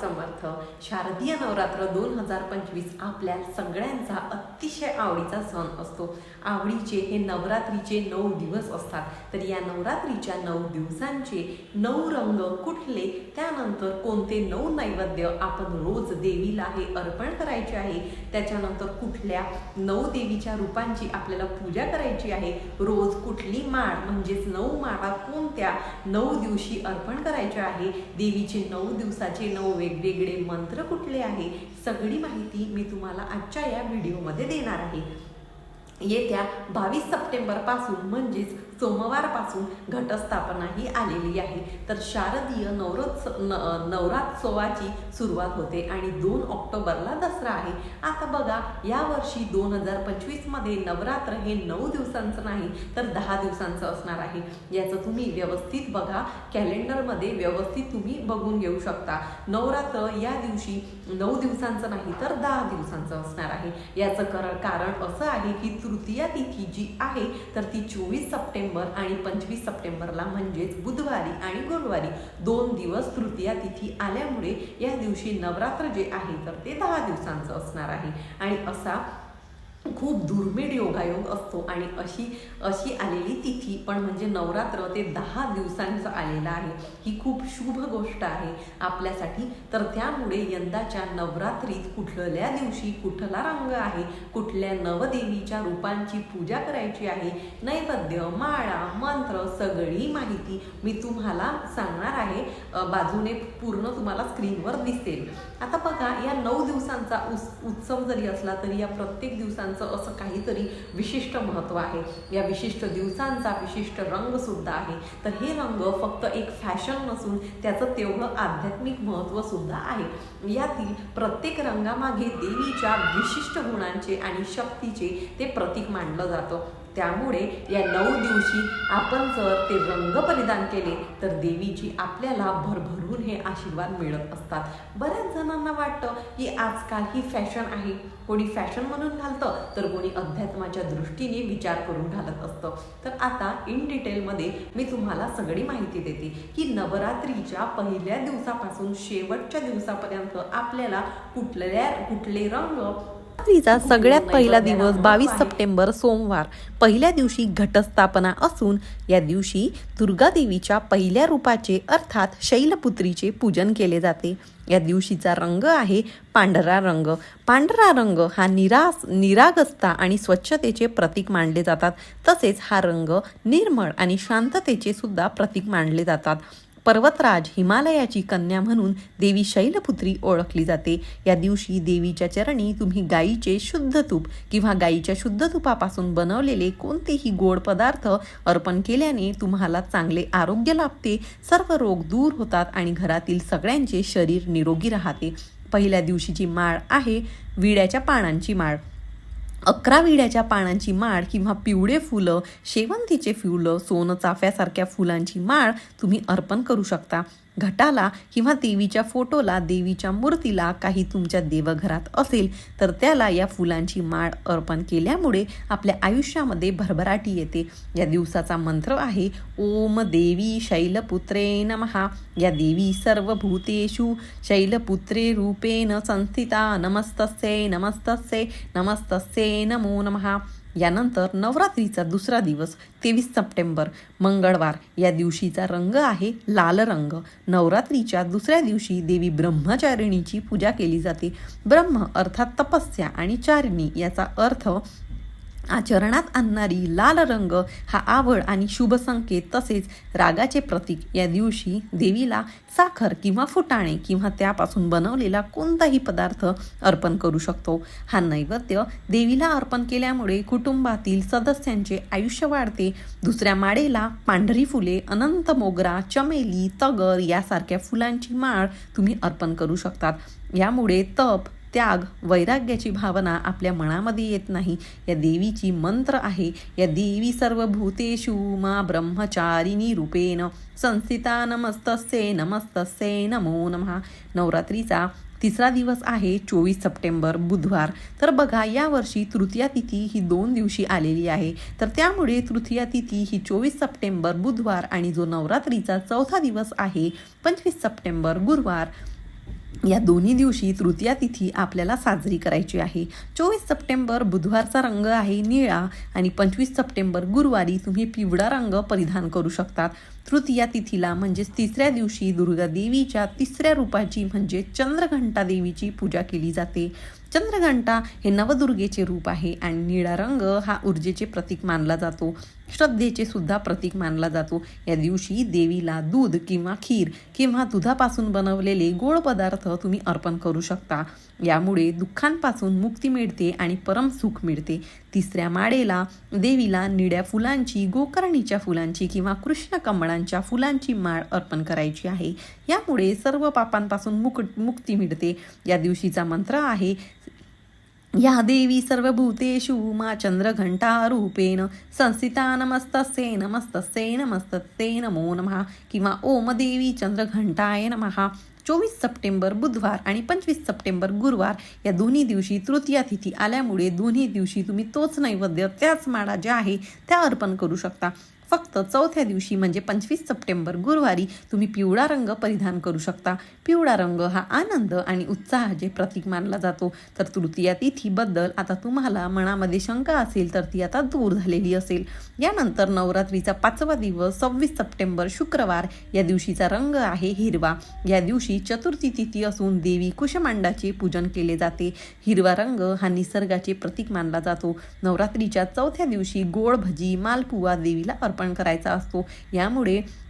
समर्थ. शारदीय नवरात्र दोन हजार पंचवीस आपल्या सगळ्यांचा अतिशय आवडीचा सण असतो. आवडीचे हे नवरात्रीचे नऊ दिवस असतात. तर या नवरात्रीच्या नऊ दिवसांचे नऊ रंग कुठले? त्यानंतर कोणते नऊ नैवेद्य आपण रोज देवीला हे अर्पण करायचे आहे? त्याच्यानंतर कुठल्या नऊ देवीच्या रूपांची आपल्याला पूजा करायची आहे? रोज कुठली माळ म्हणजेच नऊ माळा कोणत्या नऊ दिवशी अर्पण करायच्या आहे? देवीचे नऊ दिवसाचे नऊ वेगवेगळे मंत्र कुठले आहे सगळी माहिती मी तुम्हाला आजच्या या व्हिडिओमध्ये देणार आहे. येत्या बावीस सप्टेंबरपासून म्हणजेच सोमवारपासून घटस्थापना ही आलेली आहे. तर शारदीय नवरोत्सव न नवरात्सवाची सुरुवात होते आणि दोन ऑक्टोबरला दसरा आहे. आता बघा यावर्षी दोन हजार पंचवीसमध्ये नवरात्र हे नऊ दिवसांचं नाही तर दहा दिवसांचं असणार आहे. याचं तुम्ही व्यवस्थित बघा. कॅलेंडरमध्ये व्यवस्थित तुम्ही बघून घेऊ शकता. नवरात्र या दिवशी नऊ दिवसांचं नाही तर दहा दिवसांचं असणार आहे. याचं कर कारण असं आहे की तृतीया तिथी जी आहे तर ती चोवीस सप्टेंबर आणि पंचवीस सप्टेंबरला म्हणजेच बुधवारी आणि गुरुवारी दोन दिवस तृतीया तिथी आल्यामुळे या दिवशी नवरात्र जे आहे तर ते दहा दिवसांचं असणार आहे. आणि असा खूप दुर्मिळ योगायोग असतो आणि अशी अशी आलेली तिथी पण म्हणजे नवरात्र ते दहा दिवसांचं आलेलं आहे. ही खूप शुभ गोष्ट आहे आपल्यासाठी. तर त्यामुळे यंदाच्या नवरात्रीत कुठल्या दिवशी कुठला रंग आहे? कुठल्या नवदेवीच्या रूपांची पूजा करायची आहे? नैवेद्य माळा मंत्र सगळी माहिती मी तुम्हाला सांगणार आहे. बाजूने पूर्ण तुम्हाला स्क्रीनवर दिसेल. आता बघा या नऊ दिवसांचा उत्सव जरी असला तरी या प्रत्येक दिवसांचा असं काहीतरी विशिष्ट महत्त्व आहे. या विशिष्ट दिवसांचा विशिष्ट रंगसुद्धा आहे. तर हे रंग फक्त एक फॅशन नसून त्याचं तेवढं आध्यात्मिक महत्त्वसुद्धा आहे. यातील प्रत्येक रंगामागे देवीच्या विशिष्ट गुणांचे आणि शक्तीचे ते प्रतीक मानलं जातं. त्यामुळे या नऊ दिवशी आपण जर ते रंग परिधान केले तर देवीची आपल्याला भरभरून हे आशीर्वाद मिळत असतात. बऱ्याच जणांना वाटतं की आजकाल ही फॅशन आहे. कोणी फॅशन म्हणून घालतं तर कोणी अध्यात्माच्या दृष्टीने विचार करून घालत असतं. तर आता इन डिटेलमध्ये मी तुम्हाला सगळी माहिती देते की नवरात्रीच्या पहिल्या दिवसापासून शेवटच्या दिवसापर्यंत आपल्याला कुठल्या कुठले रंग नवरात्रीचा सगळ्यात पहिला दिवस बावीस सप्टेंबर सोमवार. पहिल्या दिवशी घटस्थापना असून या दिवशी दुर्गा देवीच्या पहिल्या रूपाचे अर्थात शैलपुत्रीचे पूजन केले जाते. या दिवशीचा रंग आहे पांढरा रंग. पांढरा रंग हा निरास निरागसता आणि स्वच्छतेचे प्रतीक मानले जातात. तसेच हा रंग निर्मळ आणि शांततेचे सुद्धा प्रतीक मानले जातात. पर्वतराज हिमालयाची कन्या म्हणून देवी शैलपुत्री ओळखली जाते. या दिवशी देवीच्या चरणी तुम्ही गाईचे शुद्ध तूप किंवा गाईच्या शुद्ध तुपापासून बनवलेले कोणतेही गोड पदार्थ अर्पण केल्याने तुम्हाला चांगले आरोग्य लाभते. सर्व रोग दूर होतात आणि घरातील सगळ्यांचे शरीर निरोगी राहते. पहिल्या दिवशीची माळ आहे विड्याच्या पानांची माळ. अकरा विड्याच्या पानांची माळ किंवा पिवळे फुलं शेवंतीचे फुलं सोनं चाफ्यासारख्या फुलांची माळ तुम्ही अर्पण करू शकता. घटाला किंवा देवीच्या फोटोला देवीच्या मूर्तीला काही तुमच्या देवघरात असेल तर त्याला या फुलांची माळ अर्पण केल्यामुळे आपल्या आयुष्यामध्ये भरभराटी येते. या दिवसाचा मंत्र आहे ओम देवी शैलपुत्रे नमहा या देवी सर्व भूतेषु शैलपुत्रे रूपेण संस्थिता नमस्तस्ये नमस्तस्ये नमस्तस्ये नमो नमहा यानंतर नवरात्रीचा दुसरा दिवस तेवीस सप्टेंबर मंगळवार. या दिवशीचा रंग आहे लाल रंग. नवरात्रीच्या दुसऱ्या दिवशी देवी ब्रह्मचारिणीची पूजा केली जाते. ब्रह्म अर्थात तपस्या आणि चारिणी याचा अर्थ आचरणात आणणारी लाल रंग हा आवड आणि शुभ संकेत तसेच रागाचे प्रतीक. या दिवशी देवीला साखर किंवा फुटाणे किंवा त्यापासून बनवलेला कोणताही पदार्थ अर्पण करू शकतो. हा नैवेद्य देवीला अर्पण केल्यामुळे कुटुंबातील सदस्यांचे आयुष्य वाढते. दुसऱ्या माळेला पांढरी फुले अनंत मोगरा चमेली तगर यासारख्या फुलांची माळ तुम्ही अर्पण करू शकतात. यामुळे तप त्याग वैराग्याची भावना आपल्या मनामध्ये येत नाही. या देवीची मंत्र आहे या देवी सर्व भूतेषु मा ब्रह्मचारिणी रूपेण. संस्थिता नमस्तस्ये नमस्तस्ये नमो नमः. नवरात्रीचा तिसरा दिवस आहे चोवीस सप्टेंबर बुधवार. तर बघा यावर्षी तृतीया तिथी ही दोन दिवशी आलेली आहे. तर त्यामुळे तृतीया तिथी ही चोवीस सप्टेंबर बुधवार आणि जो नवरात्रीचा चौथा दिवस आहे पंचवीस सप्टेंबर गुरुवार. या दोन्ही दिवशी तृतीया तिथी आपल्याला साजरी करायची आहे. चोवीस सप्टेंबर बुधवारचा रंग आहे निळा आणि पंचवीस सप्टेंबर गुरुवारी तुम्ही पिवळा रंग परिधान करू शकतात. तृतीया तिथीला म्हणजेच तिसऱ्या दिवशी दुर्गा देवीच्या तिसऱ्या रूपाची म्हणजे चंद्रघंटा देवीची पूजा केली जाते. चंद्रघंटा हे नवदुर्गेचे रूप आहे आणि निळा रंग हा ऊर्जेचे प्रतीक मानला जातो. श्रद्धेचे सुद्धा प्रतीक मानला जातो. या दिवशी देवीला दूध किंवा खीर किंवा दुधापासून बनवलेले गोड पदार्थ तुम्ही अर्पण करू शकता. यामुळे दुःखांपासून मुक्ती मिळते आणि परमसुख मिळते. तिसऱ्या माळेला देवीला निळ्या फुलांची गोकर्णीच्या फुलांची किंवा कृष्ण कमळांच्या फुलांची माळ अर्पण करायची आहे. यामुळे सर्व पापांपासून मुक मुक्ती मिळते. या दिवशीचा मंत्र आहे या देवी सर्वभूतेषु मा चंद्रघंटारूपेण संस्थिता नमस्तस्ये नमस्तस्ये नमस्तस्ये नमो नमः किंवा ओम देवी चंद्रघंटाय नमः चोवीस सप्टेंबर बुधवार आणि पंचवीस सप्टेंबर गुरुवार या दोन्ही दिवशी तृतीया तिथी आल्यामुळे दोन्ही दिवशी तुम्ही तोच नैवेद्य त्याच माळा ज्या आहे त्या अर्पण करू शकता. फक्त चौथ्या दिवशी म्हणजे पंचवीस सप्टेंबर गुरुवारी तुम्ही पिवळा रंग परिधान करू शकता. पिवळा रंग हा आनंद आणि उत्साहाचे प्रतीक मानला जातो. तर तृतीया तिथीबद्दल आता तुम्हाला मनामध्ये शंका असेल तर ती आता दूर झालेली असेल. यानंतर नवरात्रीचा पाचवा दिवस सव्वीस सप्टेंबर शुक्रवार या दिवशीचा रंग आहे हिरवा. या दिवशी चतुर्थी तिथी असून देवी कुशमांडाचे पूजन केले जाते. हिरवा रंग हा निसर्गाचे प्रतीक मानला जातो. नवरात्रीच्या चौथ्या दिवशी गोड भजी मालपुवा देवीला अर्पण करायचा असतो. यामुळे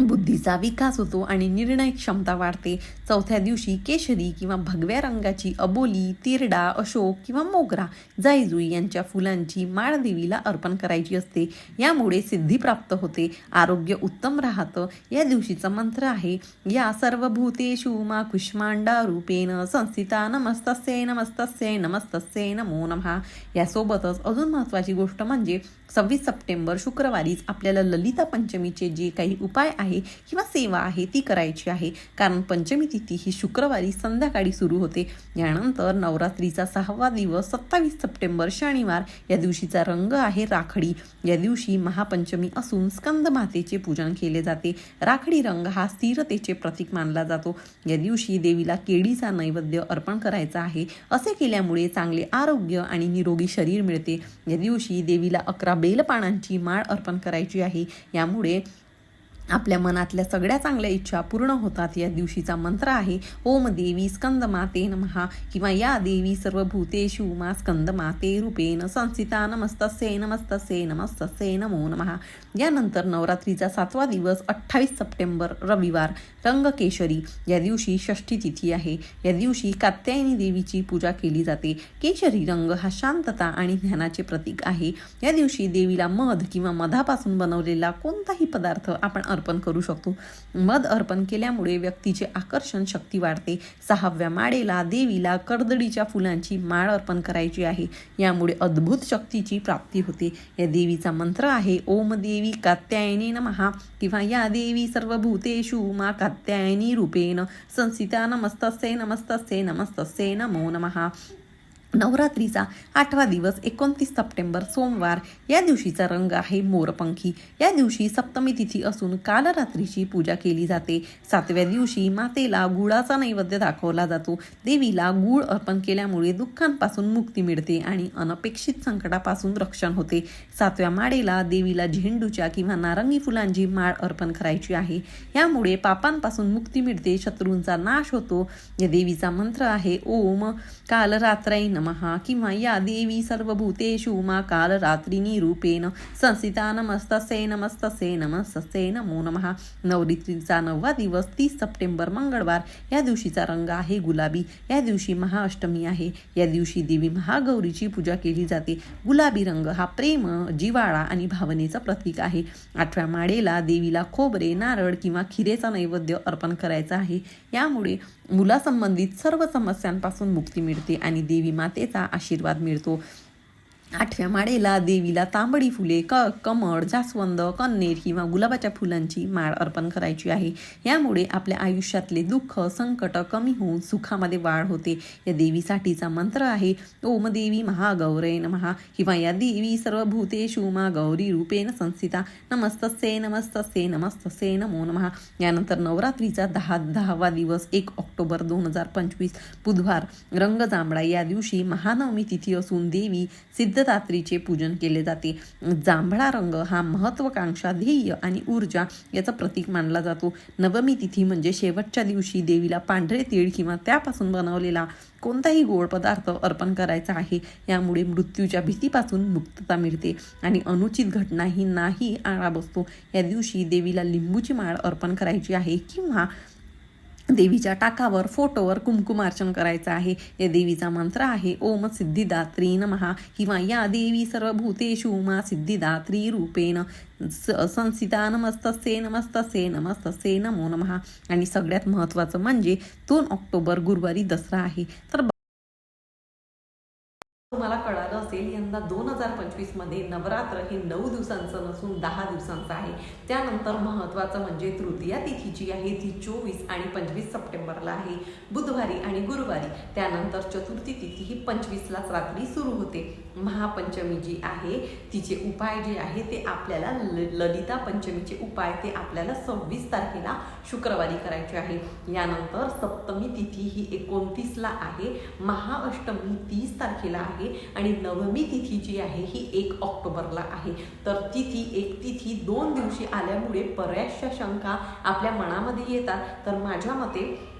बुद्धीचा विकास होतो आणि निर्णय क्षमता वाढते. चौथ्या दिवशी केशरी किंवा भगव्या रंगाची अबोली तिरडा अशोक किंवा मोगरा जाईजुई यांच्या फुलांची माळ देवीला अर्पण करायची असते. यामुळे सिद्धी प्राप्त होते. आरोग्य उत्तम राहतं. या दिवशीचा मंत्र आहे या सर्व भूतेषु मा कुष्मांडा रूपेण संस्थिता नमस्तस्ये नमस्तस्ये नमस्तस्ये नमो नमः. यासोबतच अजून महत्त्वाची गोष्ट म्हणजे सव्वीस सप्टेंबर शुक्रवारीच आपल्याला ललिता पंचमीचे जे काही उपाय आहे किंवा सेवा आहे ती करायची आहे. कारण पंचमी तिथी ही शुक्रवारी संध्याकाळी सुरू होते. यानंतर नवरात्रीचा सहावा दिवस सत्तावीस सप्टेंबर शनिवार या दिवशीचा रंग आहे राखडी. या दिवशी महापंचमी असून स्कंद मातेचे पूजन केले जाते. राखडी रंग हा स्थिरतेचे प्रतीक मानला जातो. या दिवशी देवीला केळीचा नैवेद्य अर्पण करायचा आहे. असे केल्यामुळे चांगले आरोग्य आणि निरोगी शरीर मिळते. या दिवशी देवीला अकरा बेलपानांची माळ अर्पण करायची आहे. यामुळे आपल्या मनातल्या सगळ्या चांगल्या इच्छा पूर्ण होतात. या दिवशीचा मंत्र आहे ओम देवी स्कंद माते नमहा किंवा या देवी सर्व भूतेषु मा स्कंद माते रूपेण संस्थिता नमस्तस्ये नमस्तस्ये नमस्तस्ये नमो नमहा यानंतर नवरात्रीचा सातवा दिवस अठ्ठावीस सप्टेंबर रविवार रंगकेशरी. या दिवशी षष्ठी तिथी आहे. या दिवशी कात्यायनी देवीची पूजा केली जाते. केशरी रंग हा शांतता आणि ज्ञानाचे प्रतीक आहे. या दिवशी देवीला मध किंवा मधापासून बनवलेला कोणताही पदार्थ आपण अर्पण करू शकतो. मध अर्पण केल्यामुळे व्यक्तीचे आकर्षण शक्ती वाढते. सहाव्या माळेला देवीला कर्दडीच्या फुलांची माळ अर्पण करायची आहे. यामुळे अद्भुत शक्तीची प्राप्ती होते. या देवीचा मंत्र आहे ओम देवी कात्यायनी नमहा किंवा या देवी सर्व भूतेषु मा कात्यायनी रूपेण संसिता नमस्तस्ये नमस्तस्ये नमस्तस्ये नमो नमहा नवरात्रीचा आठवा दिवस एकोणतीस सप्टेंबर सोमवार. या दिवशीचा रंग आहे मोरपंखी. या दिवशी सप्तमी तिथी असून काल रात्रीची पूजा केली जाते. सातव्या दिवशी मातेला गुळाचा नैवेद्य दाखवला जातो. देवीला गुळ अर्पण केल्यामुळे दुःखांपासून मुक्ती मिळते आणि अनपेक्षित संकटापासून रक्षण होते. सातव्या माळेला देवीला झेंडूच्या किंवा नारंगी फुलांची माळ अर्पण करायची आहे. यामुळे पापांपासून मुक्ती मिळते शत्रूंचा नाश होतो. या देवीचा मंत्र आहे ओम काल रात्रै नमः। किंवा या देवी सर्वभूतेषु मा काल रात्रिनी रूपेण। संसिता नमस्तसे नमस्तसे नमस्तसे नमो नमः। नवरीत्रीचा नववा दिवस तीस सप्टेंबर मंगळवार। या दिवशीचा रंग आहे गुलाबी। या दिवशी महाअष्टमी आहे। या दिवशी देवी महागौरीची पूजा केली जाते। गुलाबी रंग हा प्रेम जिवाळा आणि भावनेचं प्रतीक आहे। आठव्या माळेला देवीला खोबरे नारळ किंवा खिरेचा नैवेद्य अर्पण करायचा आहे। यामुळे मुलासंबंधित सर्व समस्यांपासून मुक्ती मिळते आणि देवी मातेचा आशीर्वाद मिळतो. आठव्या माळेला देवीला तांबडी फुले क कमळ जास्वंद कन्नेर किंवा गुलाबाच्या फुलांची माळ अर्पण करायची आहे. यामुळे आपल्या आयुष्यातले दुःख संकट कमी होऊन सुखामध्ये वाढ होते. या देवीसाठीचा मंत्र आहे ओम देवी महागौरे महा किंवा या देवी सर्वभूतेषु मा गौरी रूपेण संस्थिता नमस्तसे नमस्तसे नमस्तसे नमो नमहा यानंतर नवरात्रीचा दहा दहावा दिवस एक ऑक्टोबर दोन हजार पंचवीस. बुधवार रंग जांभळा या दिवशी महानवमी तिथी असून देवी सिद्ध सिद्धदात्रीचे पूजन केले जाते. जांभळा रंग हा महत्वाकांक्षा ध्येय आणि ऊर्जा याचं प्रतीक मानला जातो. नवमी तिथी म्हणजे शेवटच्या दिवशी देवीला पांढरे तीळ किंवा त्यापासून बनवलेला कोणताही गोड पदार्थ अर्पण करायचा आहे यामुळे मृत्यूच्या भीतीपासून मुक्तता मिळते आणि अनुचित घटनाही नाही आळा बसतो. या दिवशी देवीला लिंबूची माळ अर्पण करायची आहे किंवा देवीच्या टाकावर फोटोवर कुमकुमार्चन करायचं आहे. या देवीचा मंत्र आहे ओम सिद्धिदात्री नमहा किंवा या देवी सर्वभूतेषु मा सिद्धिदात्री रूपेण. स- संसिता नमस्तसे नमस्तसे नमस्तसे नमो नमहा आणि सगळ्यात महत्त्वाचं म्हणजे दोन ऑक्टोबर गुरुवारी दसरा आहे. तर तुम्हाला कळालं असेल यंदा दोन हजार पंचवीसमध्ये नवरात्र हे नऊ दिवसांचं नसून दहा दिवसांचं आहे. त्यानंतर महत्वाचं म्हणजे तृतीया तिथी जी आहे. ती चोवीस आणि पंचवीस सप्टेंबरला आहे बुधवारी आणि गुरुवारी. त्यानंतर चतुर्थी तिथी ही पंचवीसलाच रात्री सुरू होते. महापंचमी जी आहे तिचे उपाय जे आहे ते आपल्याला ल- ललिता पंचमीचे उपाय ते आपल्याला सव्वीस तारखेला शुक्रवारी करायचे आहे. यानंतर सप्तमी तिथी ही एकोणतीसला आहे महाअष्टमी तीस तारखेला आहे आणि नवमी तिथी जी आहे ही एक ऑक्टोबरला आहे. तर तिथी एक तिथी दोन दिवशी आल्यामुळे बऱ्याचशा शंका आपल्या मनामध्ये येतात. तर माझ्या मते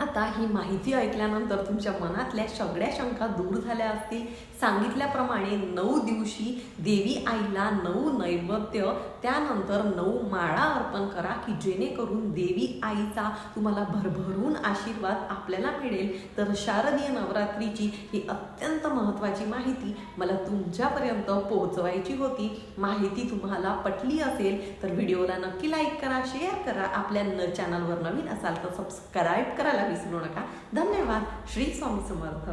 आता ही माहिती ऐकल्यानंतर तुमच्या मनातल्या सगळ्या शंका दूर झाल्या असतील. सांगितल्याप्रमाणे नऊ दिवशी देवी आईला नऊ नैवेद्य त्यानंतर नऊ माळा अर्पण करा की जेणेकरून देवी आईचा तुम्हाला भरभरून आशीर्वाद आपल्याला मिळेल. तर शारदीय नवरात्रीची ही अत्यंत महत्त्वाची माहिती मला तुमच्यापर्यंत पोहोचवायची होती. माहिती तुम्हाला पटली असेल तर व्हिडिओला नक्की लाईक करा शेअर करा. आपल्या न चॅनलवर नवीन असाल तर सबस्क्राईब करायला विसरू नका. धन्यवाद. श्री स्वामी समर्थ.